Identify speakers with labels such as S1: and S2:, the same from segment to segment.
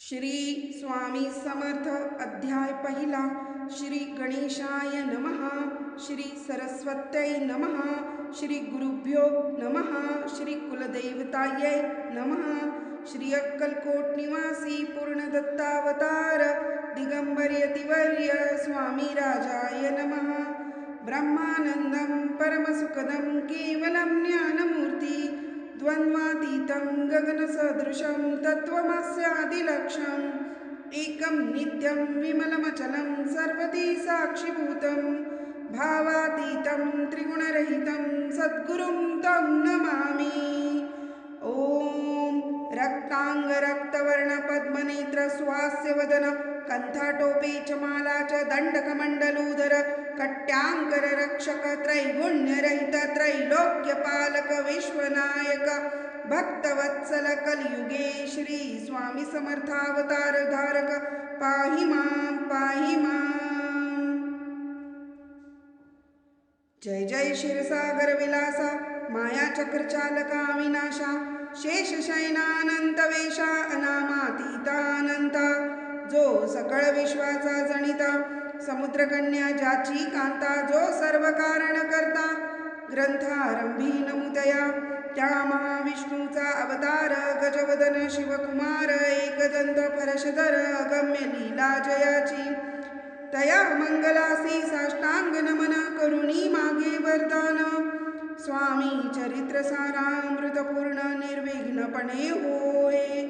S1: श्री स्वामी समर्थ अध्याय पहिला श्री गणेशाय नमः श्री सरस्वत्यै नमः श्री गुरुभ्यो नमः श्री कुलदैवतायै नमः श्री अक्कलकोट निवासी पूर्णदत्तावतार दिगंबर्यतिवर्य स्वामी राजाय नमः। ब्रह्मानन्दं परमसुखदं केवलं ज्ञानमूर्ति द्वन्द्वातीतं गगनसदृशं तत्त्वमस्यादिलक्ष्यम् एकं नित्यं विमलमचलं सर्वती साक्षिभूतं भावातीतं त्रिगुणरहितं सद्गुरुं तं नमामि। ॐ रक्ताङ्गरक्तवर्णपद्मनेत्र स्वास्यवदन कण्ठाटोपे च माला च दण्डकमण्डलूधर कट्यांकर रक्षक त्रैगुण्यरहित त्रैलोक्यपालक विश्वनायक भक्तवत्सल कलियुगे श्री स्वामी समर्थावतार धारक पाहि मां पाहि मां। जय जय क्षीरसागर विलासा माया चक्रचालका विनाशा शेषशयनानंत वेशा अनामातीतानंता। जो सकळ विश्वाचा जणिता समुद्रकन्या ज्याची कांता जो सर्व कारण करता ग्रंथारंभी नमुदया त्या महाविष्णूचा अवतार गजवदन शिवकुमार एकदंत परशधर अगम्य लीला जयाची. तया मंगलासी साष्टांग नमन करुणी मागे वरदान स्वामी चरित्र सारामृतपूर्ण निर्विघ्नपणे होय.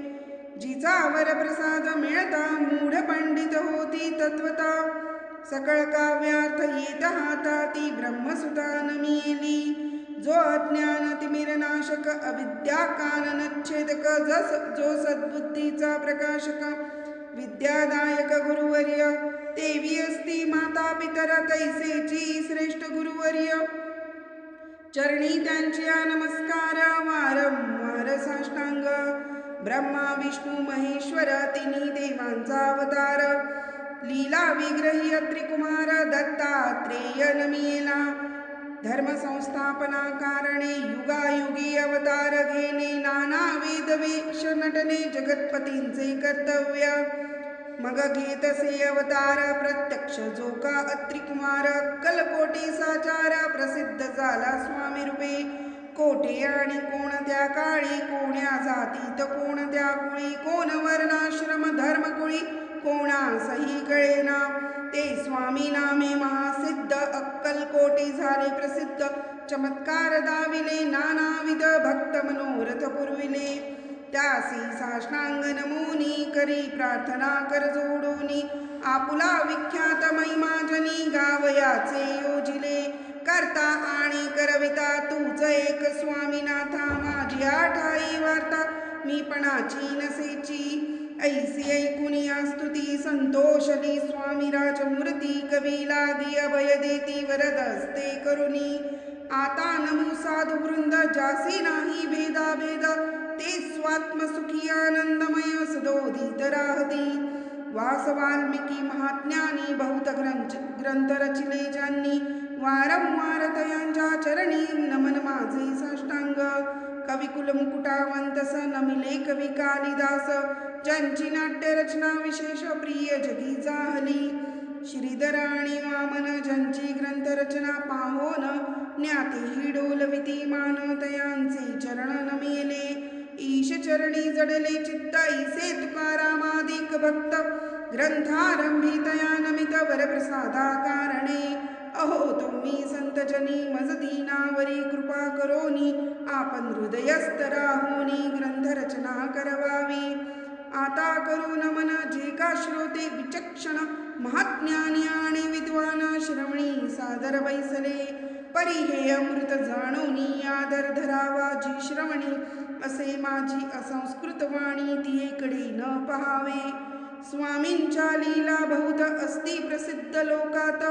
S1: जिचा वरप्रसाद मिळता मूढ पंडित होती तत्वता. सकळ काव्यार्थ येत हाता ती ब्रह्मसुता नमिली. जो अज्ञान तिमिरनाशक अविद्या काननच्छेदक जस जो सद्बुद्धीचा प्रकाशक. विद्यादायक गुरुवर्य देवी असती माता पितर तैसेची श्रेष्ठ गुरुवर्य. चरणी त्यांच्या नमस्कार वारंवार साष्टांग. ब्रह्मा विष्णू महेश्वर तिन्ही देवांचा अवतार. लीला विग्रही त्रिकुमार दत्तात्रेय नमिला धर्म संस्थापना कारणे युगायुगी अवतार घेणे नाना वेद वेश नटने जगतपतींचे कर्तव्य। मग घेतसे अवतार प्रत्यक्ष जो का अत्रिकुमार कलकोटी साचार प्रसिद्ध झाला स्वामी रूपे। कोठे आणि कोणत्या काळी कोण्या जातीत कोणत्या कुळी कोण वर्णाश्रम धर्मकुळी कोणासही कळेना. ते स्वामी नामे महासिद्ध अक्कलकोटी झाले प्रसिद्ध. चमत्कार दाविले नानाविध भक्त मनोरथ पुरविले. त्यासी साष्टांग नमोनी करी प्रार्थना कर जोडोनी. आपुला विख्यात महिमाजनी गावयाचे योजिले. करता आणि करविता तूच एक स्वामीनाथा. माझी आठाई वार्ता मी पणाची नसेची. ऐसी ऐकुनी स्तुती संतोषली स्वामी राजमूर्ती कवी अभय देती वरद असते करुणी। आता नमो साधु वृंद जासी नाही भेदा भेद ते स्वात्मसुखी आनंदमय सदोदित राहती। वास वाल्मिकी महात्म्यानी बहुत ग्रंथ ग्रंथ रचिले ज्यांनी वारंवार तयांच्या चरणी नमन माझे साष्टांग कविकुलमुकुटावंतस नमिले कवी कालिदास। ज्यांची नाट्यरचना विशेष प्रिय जगीचा हली श्रीधर आणि वामन ज्यांची ग्रंथरचना पाहोन ज्ञाती ही डोलविती मान तयांचे चरण नमिले ईश चरणी जडले चित्ताईसे तुकारामादिक भक्त ग्रंथारंभी तया नमित वरप्रसादा कारणे अहो तुम्ही संतजनी मज दीनावरी कृपा करोनी आपण हृदयस्थ राहोनी ग्रंथरचना करवावी. आता करू नमन जे का श्रोते विचक्षण महाज्ञानी आणि विद्वान श्रवणी सादर बैसले परी हे अमृत जाणवनी आदर धरावा जी श्रवणी असे माझी असंस्कृत वाणी तियेकडे न पहावे. स्वामींच्या लीला बहुत अस्ति प्रसिद्ध लोकात.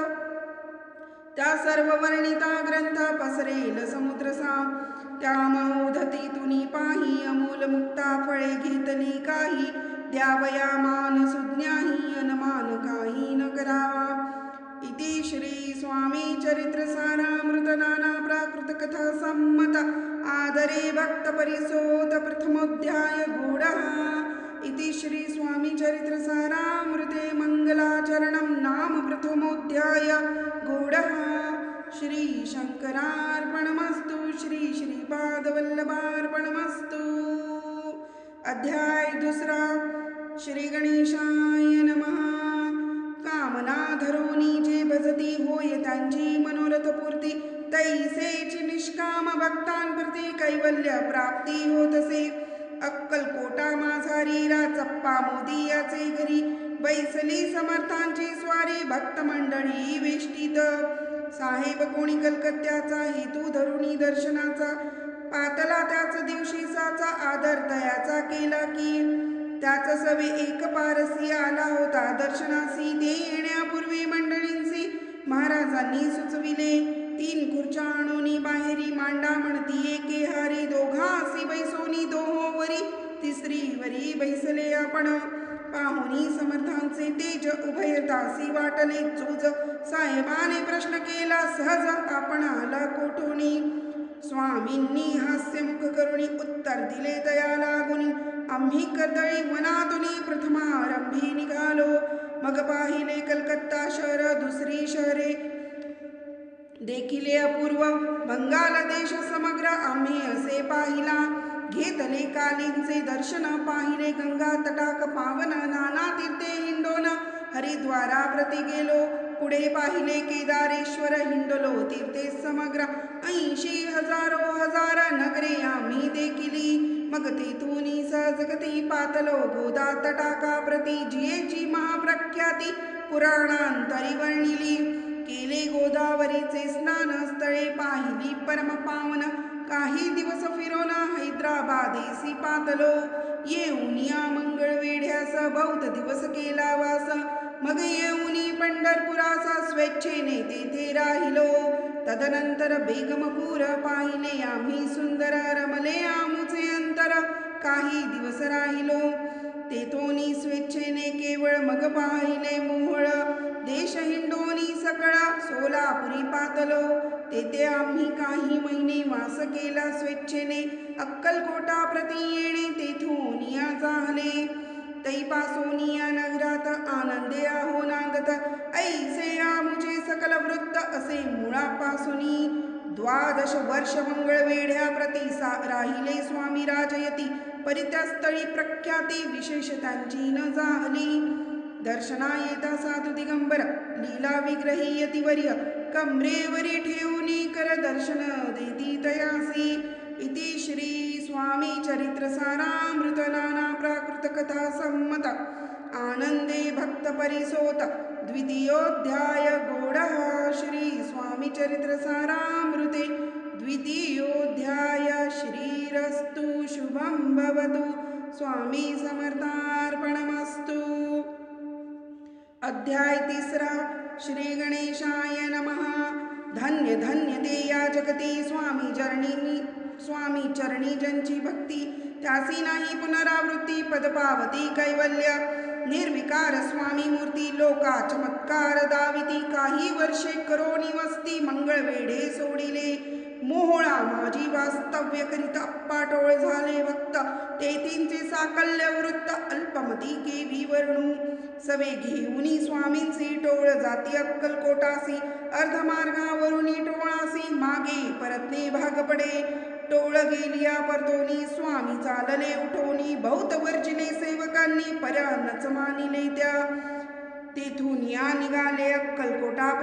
S1: त्या सर्व वर्णिता ग्रंथ पसरेल समुद्र साम त्या महोधती तुनी पाही अमोल मुक्ता फळे घेतली काही द्यावया मान सुज्ञाही अनमान काही न करावा। इति श्री स्वामी चरित्र सारामृत नाना प्राकृत कथा संमत आदरे भक्त परिसोत प्रथमोध्याय गूढ। इति श्री स्वामी चरित्र सारामृते मङ्गलाचरणं नाम प्रथमोऽध्याय गूढः श्री शंकरार्पणमस्तु श्री श्रीपादवल्लभार्पणमस्तु। अध्याय दुसरा श्री गणेशाय नमः। कामना धरोनी जे भजती होय त्यांची मनोरथ पूर्ती। तैसेची निष्काम भक्तांप्रती कैवल्य प्राप्ती होतसे अक्कलकोटा माझा रीरा चप्पा मोदी याचे घरी। बैसली समर्थांची स्वारी भक्त मंडळी वेष्टीत। साहेब कोणी कलकत्त्याचा हेतू धरुणी दर्शनाचा पातला त्याच दिवशीसाचा आदर तयाचा केला की त्याच सवे एक पारसी आला होता दर्शनासी. ते येण्यापूर्वी मंडळींसी महाराजांनी सुचविले तीन खुर्च्या आणोनी बाहेरी मांडा म्हणती एके हारी दोघा असी बैसोनी दोहोवरी तिसरी वरी बैसले आपण. पाहुनी समर्थांचे तेज उभयतासी वाटले चूज. साहेबाने प्रश्न केला सहज आपण आला कोठोनी? स्वामींनी हास्यमुख करुणी उत्तर दिले दया लागुनी. आम्ही कर्दळी वनातुनी प्रथमारंभी निघालो. मग पाहिले कलकत्ता शहर दुसरी शहरे. देखिले अपूर्व बंगाल देश समग्र आम्ही असे पाहिला. घेतले कालींचे दर्शन पाहिले. गंगा तटाक पावन नाना तीर्थे हिंडोन हरिद्वारा प्रति गेलो. पुढे पाहिले केदारेश्वर हिंडलो तीर्थे समग्र. ऐंशी हजारो हजार नगरे आम्ही देखिली. मग तेथून सहजगती पातलो. गोदा तटाका प्रति जियेची महाप्रख्याती पुराणांतरी वर्णिली केले गोदावरीचे स्नान स्थळे पाहिली परम पावन काही दिवस फिरोन हैदराबादेसी पातलो येऊन या मंगळवेढ्यास बौद्ध दिवस केला वास. मग येऊनी पंढरपुराचा स्वेच्छेने तेथे राहिलो. तदनंतर बेगमपूर पाहिले आम्ही सुंदर रमले आमचे अंतर. काही दिवस राहिलो. तेथोनी स्वेच्छेने केवळ मग पाहिले मोहळ. देश हिंडोनी सकळा सोलापुरी पातलो तेथे आम्ही काही महिने वास केला स्वेच्छेने. अक्कलकोटा प्रति येणे तेथून या झाले तैपासून या नगरात आनंदे आहो नांदत ऐसे आमुचे सकल वृत्त असे मुळापासूनी द्वादश वर्ष मंगळवेढ्या प्रति सा राहिले स्वामी राजयती. परित्यास्थळी प्रख्याती विशेष त्यांची न झाली दर्शना येता साधु दिगंबर लीला विग्रही यतिवर्य. कम्रेवरिठे करदर्शन देति तयासि इति श्री स्वामी चरित्रसारामृतनाना प्राकृतकथा सम्मत। आनन्दे भक्तपरिसोत द्वितीयोऽध्याय गोडः। गौढः श्रीस्वामीचरित्रसारामृते द्वितीयोऽध्याय श्रीरस्तु। शुभं भवतु। स्वामी समर्थार्पणमस्तु। अध्याय अध्यायतिस्रः श्री गणेशाय नमः। धन्य धन्य ते या जगती स्वामी चरणी स्वामी चरणी ज्यांची भक्ती। त्यासी नाही पुनरावृत्ती पदपावती कैवल्य। निर्विकार स्वामी मूर्ती लोका चमत्कार दाविती। काही वर्षे करोनी वस्ती मंगळवेढे सोडिले। मोहोळा माझी वास्तव्य करीत अप्पाटोळ झाले भक्त तेथींचे साकल्य वृत्त अल्पमती केवी वर्णू. सवे घेऊनी स्वामींची टोळ जाती अक्कलकोटासी अर्धमार्गावरुनी टोळासी मागे परतने भाग पडे टोळ गेलिया परतोनी स्वामी चालले उठोनी. बहुत वर्जिले सेवकांनी पर्यानच मानिले त्या. तेथून या निघाले अक्कलकोटा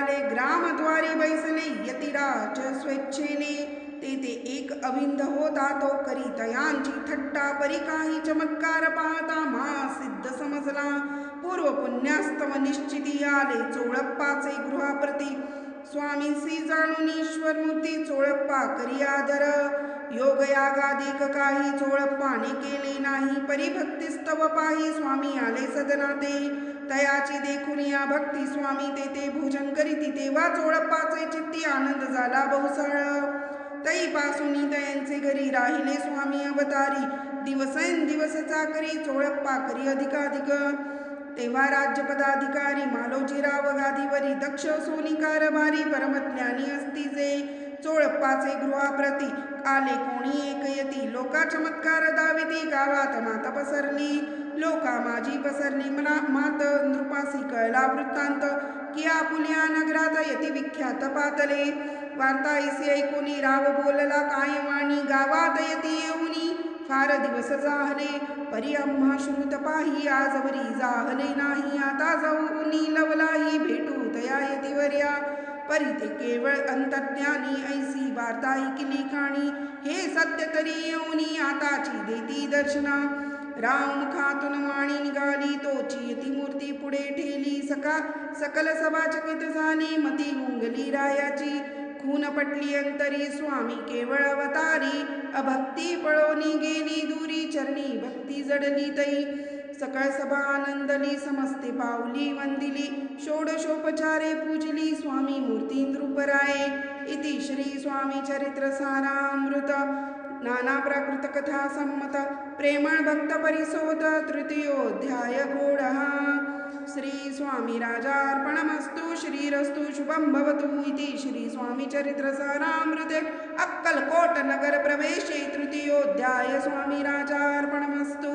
S1: निघाले ग्रामद्वारे बैसले यतिराज स्वेच्छेने तेथे एक अविंद होता तो करी तयांची थट्टा परी काही चमत्कार पाहता मा सिद्ध समजला. पूर्व पुण्यास्तव निश्चिती आले चोळप्पाचे गृहाप्रती. स्वामींसी जाणून ईश्वर मूर्ती चोळप्पा करी आदर. योग यागाधिक काही चोळप्पाने केले नाही परिभक्तिस्तव पाही स्वामी आले सदनाते. तयाची देखून या भक्ती स्वामी तेथे भोजन करीती तेव्हा चोळप्पाचे चित्ती आनंद झाला बहुसाळ. तईपासून तयांचे घरी राहिले स्वामी अवतारी. दिवसेन दिवस चाकरी चोळप्पा करी अधिकाधिक. तेव्हा राज्यपदाधिकारी मालोजीराव गादीवरी दक्ष सोनिकार भारी परमज्ञानी असती जे चोळप्पाचे गृहाप्रती आले कोणी एक यती लोका चमत्कार दाविती गावात मात पसरली. लोका माझी पसरली मना मात नृपासी कळला वृत्तांत. की आपुल्या नगरात यती विख्यात पातले. वार्ता ऐसी ऐकुनी राव बोलला काय वाणी गावात यती येऊनी. फार दिवस जाहले परी आम्हा श्रुत पाही आजवरी जाहले नाही. आता जाऊनी लवलाही भेटू तया यतीवर्या परी ते केवळ अंतर्ज्ञानी ऐसी वार्ता ऐकली काणी हे सत्य तरी येऊनी आताची देती दर्शना. राम मुखातून वाणी निघाली तोची ती मूर्ती पुढे ठेली. सका सकल सभा चकित झाली मती गुंगली रायाची. खून पटली अंतरी स्वामी केवळ अवतारी. अभक्ती पळोनी गेली दूरी चरणी भक्ती जडली तई. सकळ सभा आनंदली समस्ते पावली वंदिली. षोडशोपचारे पूजली स्वामी मूर्ती नृपराये इति श्री स्वामी चरित्र सारामृत. नानाप्राकृतकथासम्मत प्रेमभक्तपरिसोत तृतीयोऽध्याय गूढः। श्रीरस्तु शुभं भवतु इति श्रीस्वामीचरित्रसारामृते अक्कलकोटनगरप्रवेशे तृतीयोऽध्याय स्वामीराजार्पणमस्तु।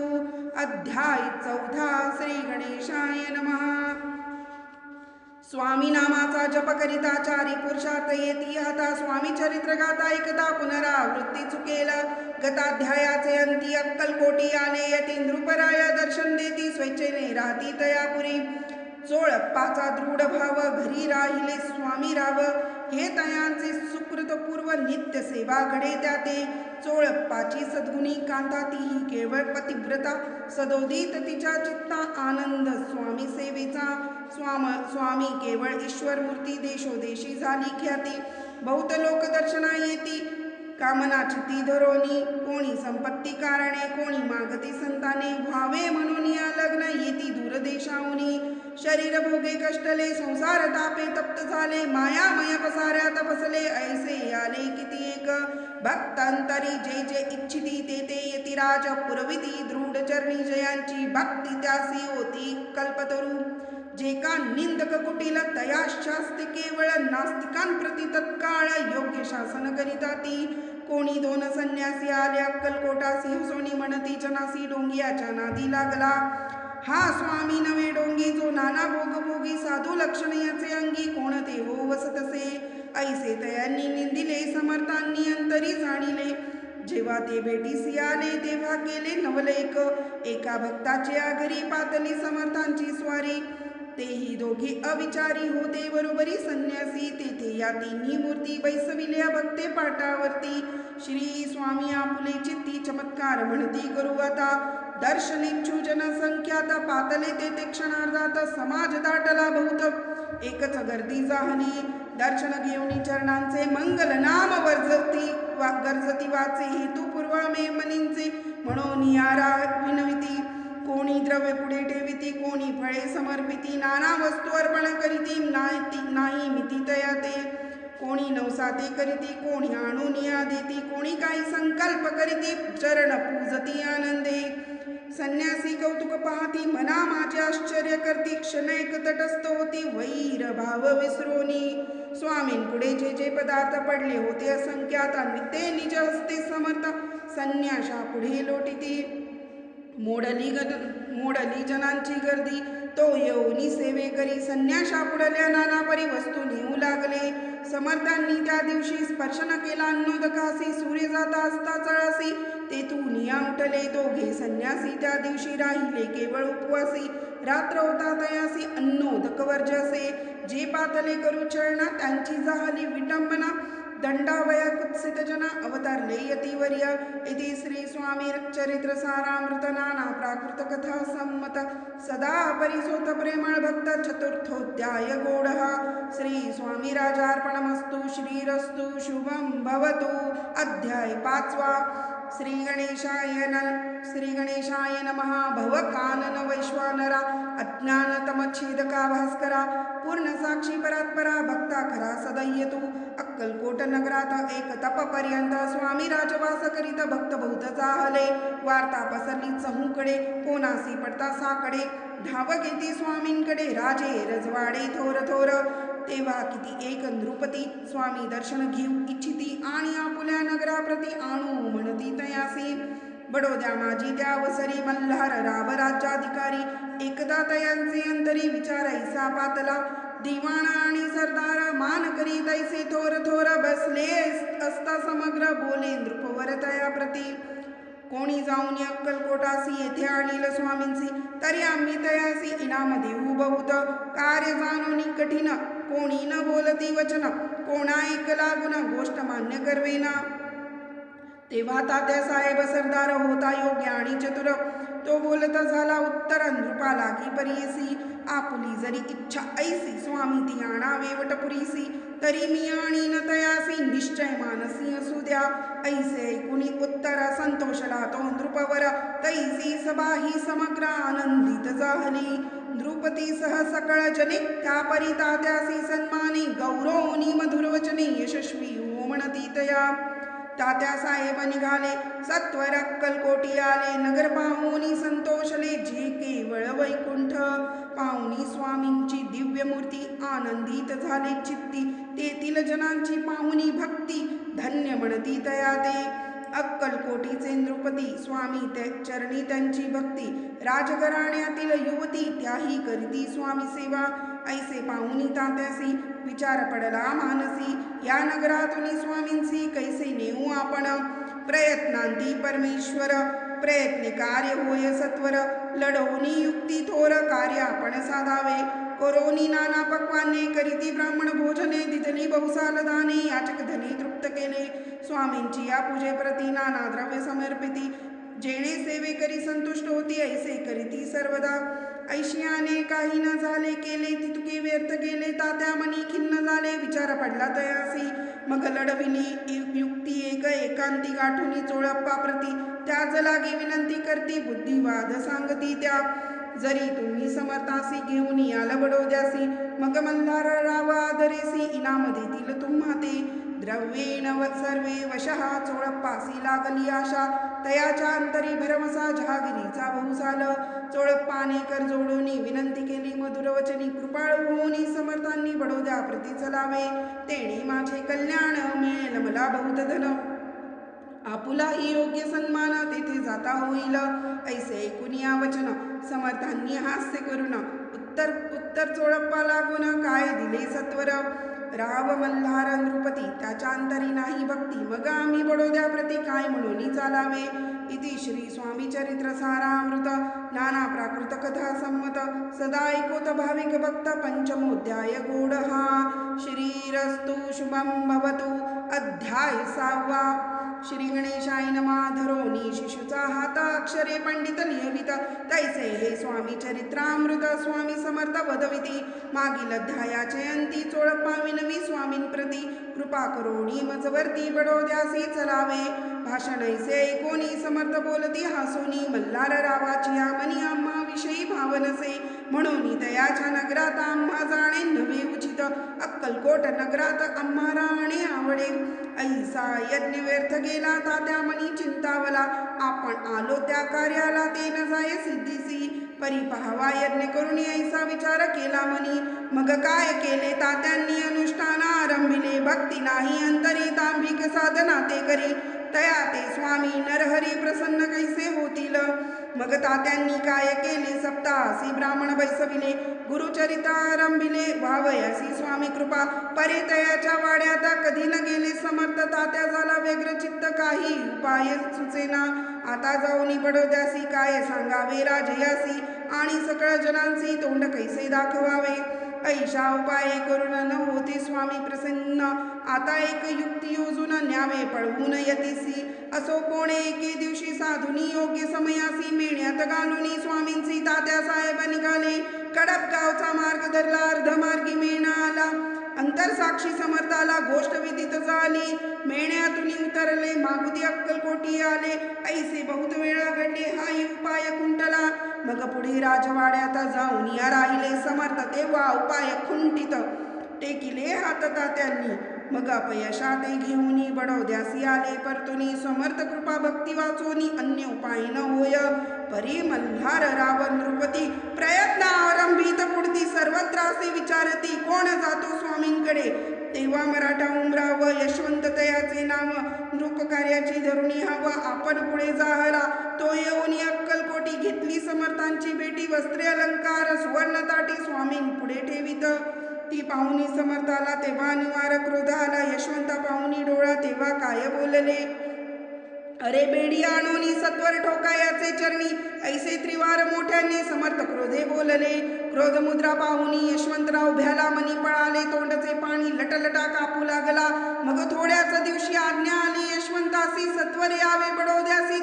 S1: अध्यायीसौधा श्रीगणेशाय नमः। स्वामी नामाचा जप करिता चारी पुरुषार्थ येती. हता स्वामी चरित्र गाता एकदा पुनरावृत्ती चुकेल. गताध्यायाचे अंती अक्कलकोटी आले यती. नृपराया दर्शन देती स्वेच्छेने राहती तयापुरी चोळप्पाचा दृढ भाव घरी राहिले स्वामी राव. हे तयांचे सुकृतपूर्व नित्य सेवा घडे त्याते. चोळप्पाची सद्गुणी कांता ती ही केवळ पतिव्रता. सदोदित तिच्या चित्ता आनंद स्वामी सेवेचा. स्वाम स्वामी केवळ ईश्वर मूर्ती देशोदेशी झाली ख्याती. बहुत लोक दर्शना येती. कामना चिती धरोनी कोणी संपत्ती कारणे कोणी मागती संताने. व्हावे म्हणून या लग्न येती दूरदेशाहुनी. शरीर भोगे कष्टले संसार तापे तप्त झाले. मायामय पसाऱ्यात फसले ऐसे आले किती एक. भक्तांतरी जे जे इच्छिती ते ते येती राज. पुरविती दृढ चरणी जयांची भक्ती त्यासी होती कल्पतरू. जे का निंदक कुटील तया केवळ नास्तिकांप्रती तत्काळ योग्य शासन करीता ती कोणी दोन संन्यासी आल्या अक्कलकोटासी सिंहसोनी म्हणती जनासी डोंगियाच्या नादी लागला. हा स्वामी नवे डोंगी जो नाना भोगभोगी साधू लक्षण याचे अंगी कोणते हो वसतसे? ऐसे तयांनी निंदिले समर्थांनी अंतरी जाणिले. जेव्हा ते भेटीसी आले तेव्हा केले नवलेक एका भक्ताचे आगरी पातली समर्थांची स्वारी. तेही दोघे अविचारी होते. बरोबरी संन्यासी तेथे या तिन्ही मूर्ती बैसविल्या भक्ते पाटावरती. श्री स्वामी आपुले चित्ती चमत्कार म्हणती करू आता. दर्शनेच्छू जनसंख्यात पातले तेथे क्षणार्धात समाज दाटला बहुत एकच गर्दी जाहली. दर्शन घेऊन चरणांचे मंगल नाम वर्जती वा गर्जती वाचे हेतू पूर्वामे मनींचे म्हणून यारा विनविती. कोणी द्रव्य पुढे ठेविती कोणी फळे समर्पिती नाना वस्तू अर्पण करीती नाही नाही तया ते कोणी नवसाते करीती कोणी आणून या देती कोणी काही संकल्प करीती चरण पूजती आनंदे. संन्यासी कौतुक पाहती मना माझे आश्चर्य करती क्षणैक तटस्थ होती वैर भाव विसरोनी. स्वामीं पुढे जे जे पदार्थ पडले होते असंख्यात ते निज हस्ते समर्थ संन्याशा पुढे लोटिती. मोडली गद मोडली जनांची गर्दी. तो येऊनी सेवे करी संन्याशा पुढल्या नाना परी वस्तू नेऊ लागले. समर्थांनी त्या दिवशी स्पर्श न केला अन्नोदकासी. सूर्य जाता असता चळसी. तेथून या उठले. दोघे संन्यासी त्या दिवशी राहिले केवळ उपवासी. रात्र होता तयासी अन्नोदक वर्जसे जे पातले करू चळणा त्यांची झाली विटंबना. दंडावया कुत्सित जना अवतारले यतीवर्य इति श्री स्वामी चरित्र सारामृत नाना प्राकृत कथा संमत सदा परिसोत प्रेमळ भक्त चतुर्थोध्याय गोडः श्री स्वामी राजार्पणमस्तु श्रीरस्तु शुभं भवतु अध्याय पाचवा श्री गणेशाय न श्री गणेशाय नमः भवकानन वैश्वानरा अज्ञानतमच्छेदका भास्करा पूर्ण साक्षी परात्परा भक्ता खरा सदय्यतु अक्कलकोट नगरात एक तपपर्यंत स्वामी राजवास करीत भक्त बहुत चाहले. वार्ता पसरली चहूकडे कोणासी पडता साकडे. धाव घेती स्वामींकडे राजे रजवाडे थोर थोर. तेव्हा किती एक नृपती स्वामी दर्शन घेऊ इच्छिती आणि आपुल्या नगराप्रती आणू म्हणती तयासी. बडोद्या माझी त्यावसरी मल्हार राव राज्याधिकारी. एकदा तयांचे अंतरी विचारैसा पातला. दिवाणा आणि सरदार मान करी तैसे थोर थोर बसले असता समग्र बोले नृपवर तया प्रती. कोणी जाऊन या अक्कलकोटासी येथे आणील स्वामींची? तरी आम्ही तयासी इनाम देऊ बहुत कार्य जाणून कठीण कोणी न बोलती वचन. कोणा एक लागून गोष्ट मान्य करवेना. तेव्हा तात्या साहेब सरदार होता योग्य आणि चतुर. तो बोलता झाला उत्तर नृपा लागी परियसी? आपुली जरी इच्छा ऐसी स्वामी ती आणावे वटपुरीसी तरी मी आणि न तयासी निश्चय मानसी असू द्या. ऐसे ऐकुणी उत्तर संतोषला तो नृपवर तैसी सबाही समग्र आनंदित जाहली. द्रुपती सह सकळ जने त्या परिता त्यासी सन्माने गौरवनी मधुरवचने यशस्वी हो तात्या साहेब निघाले. सत्वर अक्कलकोटी आले नगर पाहुनी संतोषले जे केवळ वैकुंठ. पाहुनी स्वामींची दिव्य मूर्ती आनंदित झाले चित्ती. तेथील जनांची पाहुनी भक्ती धन्य म्हणती तया ते अक्कलकोटीचे नृपती स्वामी ते चरणी त्यांची भक्ती. राजघराण्यातील युवती त्याही करीती स्वामी सेवा. ऐसे पाहुनी तात्यासी विचार पडला मानसी। या नगरातून स्वामींची कैसे नेऊ आपण? प्रयत्नांती परमेश्वर प्रयत्न कार्य होय सत्वर। लढवणी युक्ती थोर कार्य आपण साधावे। करोनी नाना पक्वाने करीती ब्राह्मण भोजने दिजनी बहुसाल दाने याचक धनी तृप्त केले स्वामींची या पूजेप्रती नाना द्रव्य समर्पिती। जेणे सेवे करी संतुष्ट होती ऐसे करी ती सर्वदा. ऐशियाने काही न झाले केले तितके व्यर्थ गेले तात्या मनी खिन्न झाले विचार पडला तयासी. मग लढविली युक्ती एक एकांती गाठुनी चोळप्पा प्रती. त्याच लागे विनंती करती बुद्धिवाद सांगती त्या. जरी तुम्ही समर्थासी घेऊन याल बडोद्यासी. मग मल्हार रावा आदरेसी इनाम देतील तुम्हा ते द्रव्येण सर्वे वशः चोळप्पासी लागली आशा. तयाच्या अंतरी भरमसा जहागिरीचा भाऊ झालं चोळप्पाने कर जोडूनी विनंती केली मधुरवचनी कृपाळ कृपाळू होऊनी समर्थांनी बडोद्या प्रती चलावे. तेणे माझे कल्याण मिळेल मला बहुत धन. आपुलाही योग्य सन्मान तेथे जाता होईल. ऐसे ऐकून या वचन समर्थांनी हास्य करून उत्तर उत्तर चोळप्पा लागून काय दिले सत्वर? राव मल्हार नृपती त्याच्या अंतरी नाही भक्ती. मग आम्ही बडोद्या प्रती काय म्हणून चालावे इति श्री स्वामी चरित्र सारामृत. नाना प्राकृत कथा संमत. सदा ऐकोत भाविक भक्त. पंचमोध्याय गोड हा श्रीरस्तु शुभम भवतु. अध्याय सावा श्री गणेशाय नमा. धरोनी शिशुचा हाता अक्षरे पंडित नियमित. तैसे हे स्वामी चरित्रामृत स्वामी समर्थ वदविती. मागील अध्यायाचे अंती चोळप्पा विनवी स्वामीं प्रती. कृपा करोणी मजवर्ती बडोद्यासी चलावे. भाषण ऐसे ऐकोनी समर्थ बोलती हसोनी मल्हार रावाची आमनी आम्हा विषयी भावनसे म्हणून दयाच्या नगरात आम्हा जाणे नव्हे उचित. अक्कलकोट नगरात आम्हा राहणे आवडे. ऐसा यज्ञ व्यर्थ गेला तात्या मनी चिंतावला. आपण आलो त्या कार्याला ते न जाय सिद्धीसी. परी पहावा यज्ञ करून ऐसा विचार केला मनी. मग काय केले तात्यांनी अनुष्ठान आरंभिले. भक्ती नाही अंतरी तांबिक साधना ते करी. तया ते स्वामी नरहरी प्रसन्न कैसे होतील? मग तात्यांनी काय केले सप्तासी ब्राह्मण बैसविले गुरुचरितारंभिले वावयासी स्वामी कृपा परितयाच्या वाड्यात कधी न गेले समर्थ तात्या झाला व्यग्र चित्त. काही उपाय सुचेना. आता जाऊनी बडोद्यासी काय सांगावे राजयासी? आणि सकळ जनांसी तोंड कैसे दाखवावे? ऐशा उपाय करून न होते स्वामी प्रसन्न. आता एक युक्ती योजून न्यावे पळवून यतीसी. असो कोणे एके दिवशी साधुनी योग्य समयासी मेण्यात घालुनी स्वामींची तात्या साहेब निघाले. कडप गावचा मार्ग धरला अर्धमार्गी मेणा आला. अंतरसाक्षी समर्थाला गोष्ट विदित झाली. मेण्यातून उतरले मागुदी अक्कलकोटी आले. ऐसे बहुत वेळा घडले हाही उपाय कुंटला. मग पुढे राजवाड्यात जाऊन या राहिले समर्थ तेव्हा उपाय खुंटित टेकिले हात तात्यांनी. मग अपयशाते घेऊनी बडोद्यासी आले परतुनी समर्थ कृपा भक्ती वाचोनी अन्य उपाय न होय परी मल्हार रावण नृपती प्रयत्न आरंभित पुढती सर्वत्र असे विचारती कोण जातो स्वामींकडे? तेव्हा मराठा उमराव यशवंत तयाचे नाव नृपकार्याची धरुणी हवं आपण पुढे जाहला. तो येऊन अक्कलकोटी घेतली समर्थांची भेटी वस्त्रे अलंकार सुवर्णताटी स्वामीं पुढे ठेवित. ती पाहुणी समर्थाला तेव्हा निवार क्रोध आला यशवंता पाहुणी डोळा तेव्हा काय बोलले? अरे बेडी आणोनी सत्वर ठोका याचे चरणी ऐसे त्रिवार मोठ्याने समर्थ क्रोधे बोलले. क्रोध मुद्रा पाहुनी यशवंतराव भ्याला मनी पळाले तोंडचे पाणी लटलटा कापू लागला. मग थोड्याच दिवशी आज्ञा आली यशवंतासी सत्वर यावे बडोद्यासी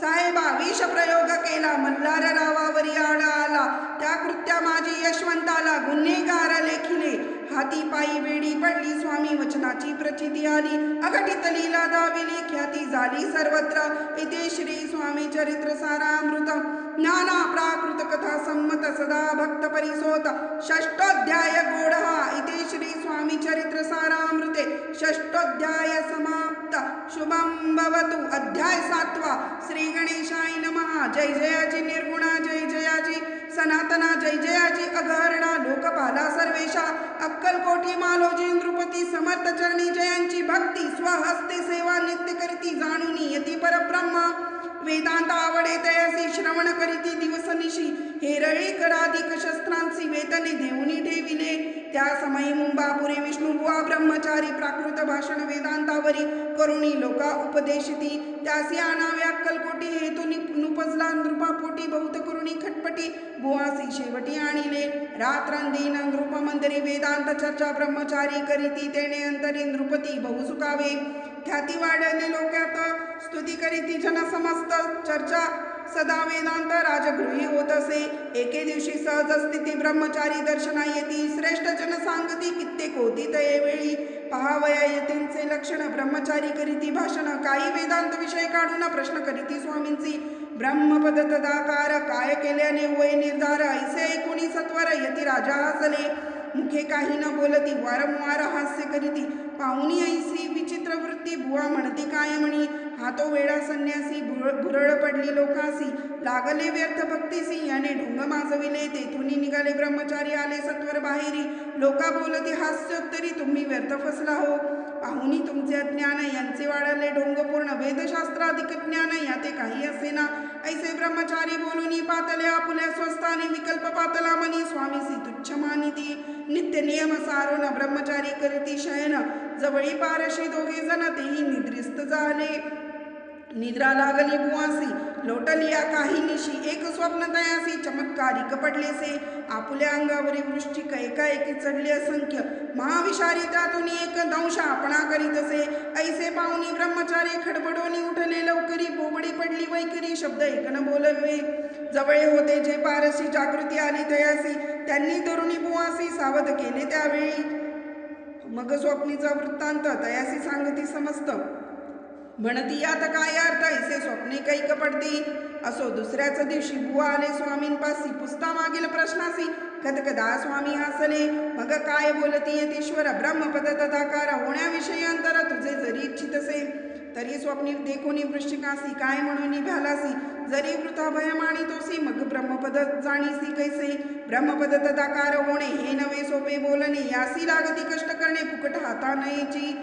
S1: साहेबा विष प्रयोग केला. मल्हार रावावरी आळ आला. त्या कृत्या माझी यशवंताला गुन्हेगार लेखिले. हाती पायी वेडी पडली स्वामी. वचनाची प्रचिती आली. अघटित लीला दाविली. ख्याती झाली सर्वत्र. इथे श्री स्वामी चरित्र सारामृत. नाना प्राकृत कथा संमत सदा भक्त परिसोत. षष्टोध्याय गोडहा. इथे श्री स्वामी चरित्र सारामृते. षष्टोध्याय समाप्त. शुभम भवतु। अध्याय सातवा। श्री गणेशाय नमः। जय जयाची निर्गुणा जय जयाची सनातना जय जयाची अघहरणा लोकपाला सर्वेशा। अक्कलकोटी मालोजी नृपती समर्थ चरणी जयांची भक्ती। स्वहस्ते सेवा नित्य करीती जाणूनी यती परब्रह्मा। वेदांत आवडे तयासी श्रवण करीती दिवस निशी। हेरळी कराधिक शस्त्रांची वेतने देऊनी ठेविले त्या समयी मुंबापुरी विष्णुबुवा ब्रह्मचारी प्राकृत भाषण वेदांतावरी। करुणी लोका उपदेशिती. त्यासी आणावे अक्कलकोटी हेतू नुपजला नृपापोटी बहुत करुणी खटपटी. भुवासी शेवटी आणिले. रात्रंदीन नृप मंदिरी वेदांत चर्चा ब्रह्मचारी करीती. तेने अंतरी नृपती बहुसुकावे ख्याती वाढले लोक्यात स्तुती करीती जन समस्त. चर्चा सदा वेदांत राजगृही होत असे एके दिवशी सहज स्थिती ब्रह्मचारी दर्शना येती श्रेष्ठ जन सांगती कित्येक होती तये वेळी. पहावया येतींचे लक्षण ब्रह्मचारी करीती भाषण काही वेदांत विषय काढून प्रश्न करीती स्वामींची. ब्रह्मपद तदाकार काय केल्याने वय निर्धार ऐसे ऐकुणी सत्वर यती राजा हसले मुखे काही न बोलती वारंवार हास्य करीती. पाहुणी ऐसी विचित्र वृत्ती बुवा म्हणती काय म्हणी? हा तो वेडा संन्यासी भुर भुरळ पडली लोकासी. लागले व्यर्थ भक्तीसी याने ढोंग माजविले तेथून निघाले ब्रह्मचारी आले सत्वर बाहेरी. लोका बोलती हास्योत्तरी तुम्ही व्यर्थ फसला हो. पाहुनी तुमचे ज्ञान यांचे वाढले ढोंगपूर्ण वेदशास्त्राधिक ज्ञान याते काही असेना. ऐसे ब्रह्मचारी बोलूनी पातले आपुल्या स्वस्ताने विकल्प पातला मनी. स्वामीसी तुच्छ मानिती. नित्य नियम सारून ब्रह्मचारी करीती शयन. जवळी पारशी दोघे जण तेही निद्रिस्त झाले. निद्रा लागली बुवासी. लोटलिया काही निशी एक स्वप्न तयासी. चमत्कारिक पडलेसे आपुल्या अंगावरील वृष्टिक एकाएकी चढले असंख्य. महाविषारी त्यातून एक दंश आपणा करीत असे. ऐसे पाहुणी ब्रह्मचारी खडबडोनी उठले लवकरी बोबडी पडली वैकरी शब्द एकन बोलवे. जवळे होते जे पारसी जागृती आली तयासी. त्यांनी तरुणी बुवासी सावध केले त्यावेळी. मग स्वप्नीचा वृत्तांत तयासी सांगती समजतं म्हणती यात काय अर्थ ऐसे स्वप्ने कैक पडती असो दुसऱ्याच दिवशी बुवा आले स्वामींपासी पुस्ता मागील प्रश्नासी। कदकदा स्वामी हसले मग काय बोलती यतीश्वर? ब्रह्मपद तथाकार होण्याविषयी अंतर तुझे जरी इच्छित असे तरी स्वप्नी देखोनी वृश्चिकासी काय म्हणून निघालासी? जरी वृथा भय मानितोसी मग ब्रह्मपद जाणीसी कैसे? ब्रह्मपद तथाकार होणे हे नवे सोपे बोलणे यासी लागती कष्ट करणे फुकट हाता नयेची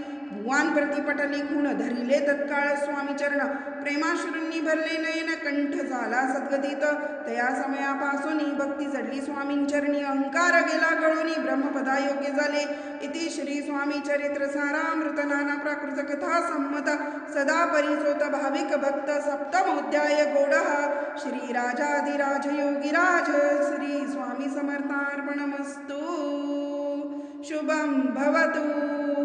S1: वान प्रतिपटली खूण धरिले तत्काळ स्वामी चरण प्रेमाश्रूंनी भरले नयन कंठ झाला सद्गतीत. तया समयापासून भक्ती जडली स्वामींचरणी. अहंकार गेला गळोनी ब्रह्मपदा योग्य झाले. इति श्री स्वामी चरित्र सारामृत नाना प्राकृत कथा संमत. सदा परिचोत भाविक भक्त सप्तमोध्याय गोड. श्री राजाधिराज योगिराज श्री स्वामी समर्थार्पणमस्तु शुभं भवतु.